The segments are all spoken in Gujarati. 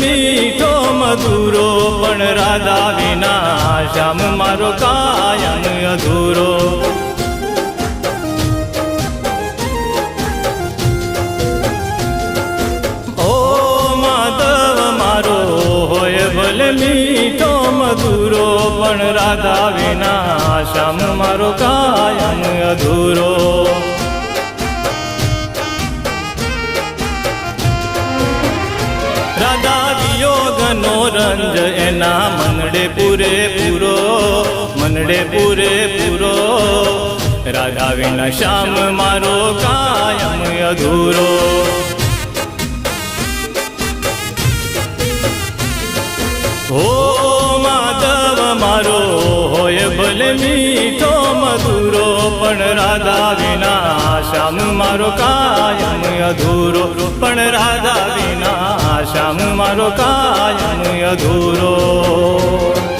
મીઠો મધુરો, પણ રાધા વિના શ્યામ મારો કાયમ અધૂરો. ઓ માધવ, મારો હોય ભલે મીઠો મધુરો, પણ રાધા વિના શ્યામ મારો કાયમ અધૂરો. રંજ એના મંગળે પૂરે પૂરો, મંગળે પૂરે પૂરો. રાધા વિના શ્યામ મારો કાયમ અધૂરો. હો માધવ, મારો હોય ભલે મીઠો પણ રાધા વિના શ્યામ મારો કાયમ અધૂરો. પણ રાધા વિના શ્યામ મારો કાયમ અધૂરો.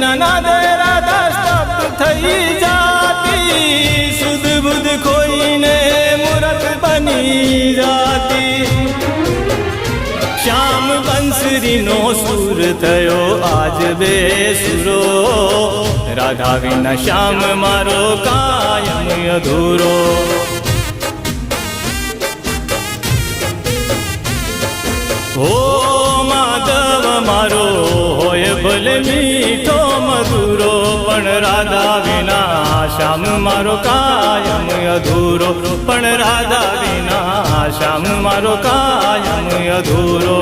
બંસરી દયરા નાદે થઈ જાતી સુધ બુદ્ધ ખોઈને મૂરત બની જાતી શ્યામ બંસરીનો સુર થયો આજ બે સુરો રાધા વિના શ્યામ મારો કાયમ અધૂરો હો મીઠો મધુરો, પણ રાધા વિના શ્યામ મારો કાયમ અધૂરો. પણ રાધા વિના શ્યામ મારો કાયમ અધૂરો.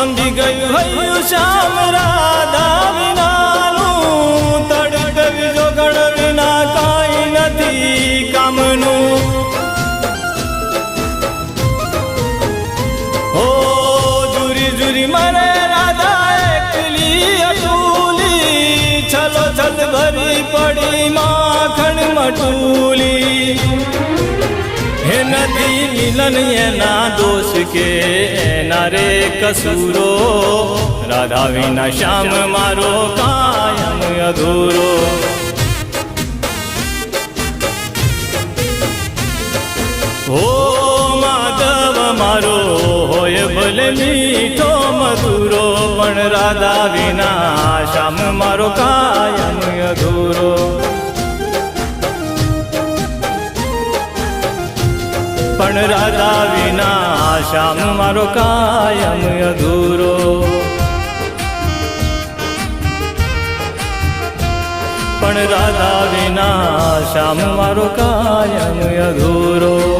થંભી ગયું હૈયું શ્યામ રાધા વિનાનું. તડક બીજો ગણ વિના કાંઈ નથી કામનું. હો, જુરી જુરી મને રાધા એકલી અટૂલી છલો છલ ભરી પડી માખણ મિલન એના દોષ કે એના રે કસૂરો રાધા વિના શ્યામ મારો કાયમ અધૂરો હો માધવ મારો હોય ભલે મીઠો મધુરો પણ રાધા વિના શ્યામ મારો કાયમ અધૂરો રાધા વિના શ્યામ મારો કાયમ અધૂરો. પણ રાધા વિના શ્યામ મારો કાયમ અધૂરો.